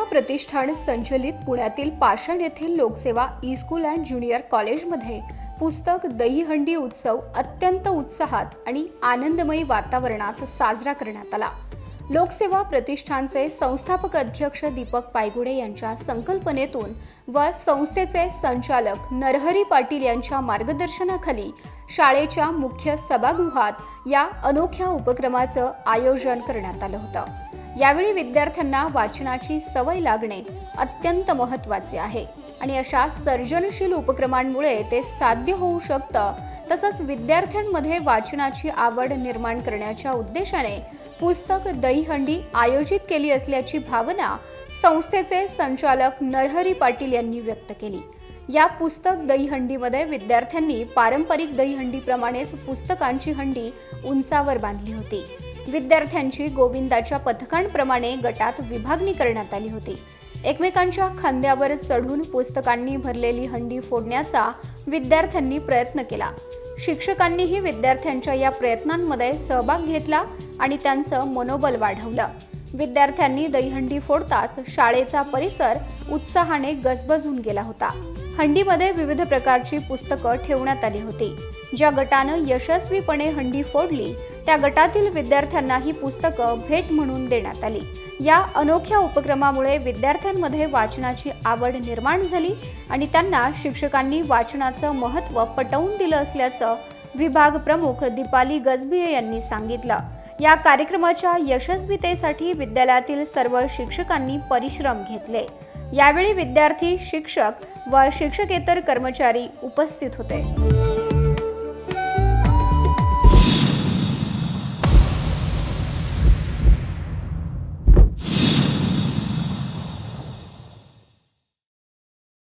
प्रतिष्ठान संचलित पुण्यातील पाषाण येथील लोकसेवा ई स्कूल अँड ज्युनियर कॉलेजमध्ये पुस्तक दहीहंडी उत्सव अत्यंत उत्साहात आणि आनंदमयी वातावरणात साजरा करण्यात आला. लोकसेवा प्रतिष्ठानचे संस्थापक अध्यक्ष दीपक पायगुडे यांच्या संकल्पनेतून व संस्थेचे संचालक नरहरी पाटील यांच्या मार्गदर्शनाखाली शाळेच्या मुख्य सभागृहात या अनोख्या उपक्रमाचं आयोजन करण्यात आलं होतं. यावेळी विद्यार्थ्यांना वाचनाची सवय लागणे अत्यंत महत्त्वाचे आहे. आणि अशा सर्जनशील उपक्रमांमुळे ते साध्य होऊ शकतं. तसंच विद्यार्थ्यांमध्ये वाचनाची आवड निर्माण करण्याच्या उद्देशाने पुस्तक दहीहंडी आयोजित केली असल्याची भावना संस्थेचे संचालक नरहरी पाटील यांनी व्यक्त केली. या पुस्तक दहीहंडीमध्ये विद्यार्थ्यांनी पारंपरिक दहीहंडीप्रमाणेच पुस्तकांची हंडी उंचावर बांधली होती. विद्यार्थ्यांची गोविंदाच्या पथकांप्रमाणे गटात विभागणी करण्यात आली होती. एकमेकांच्या खांद्यावर चढून पुस्तकांनी भरलेली हंडी फोडण्याचा विद्यार्थ्यांनी प्रयत्न केला. शिक्षकांनीही विद्यार्थ्यांच्या या प्रयत्नांमध्ये सहभाग घेतला आणि त्यांचं मनोबल वाढवलं. विद्यार्थ्यांनी दहीहंडी फोडताच शाळेचा परिसर उत्साहाने गजबजून गेला होता. हंडीमध्ये विविध प्रकारची पुस्तकं ठेवण्यात आली होती. ज्या गटानं यशस्वीपणे हंडी फोडली त्या गटातील विद्यार्थ्यांना ही पुस्तकं भेट म्हणून देण्यात आली. या अनोख्या उपक्रमामुळे विद्यार्थ्यांमध्ये वाचनाची आवड निर्माण झाली आणि त्यांना शिक्षकांनी वाचनाचं महत्त्व पटवून दिलं असल्याचं विभाग प्रमुख दीपाली गजबिये यांनी सांगितलं. या कार्यक्रमाच्या यशस्वीतेसाठी विद्यालयातील सर्व शिक्षकांनी परिश्रम घेतले. यावेळी विद्यार्थी शिक्षक व शिक्षकेतर कर्मचारी उपस्थित होते.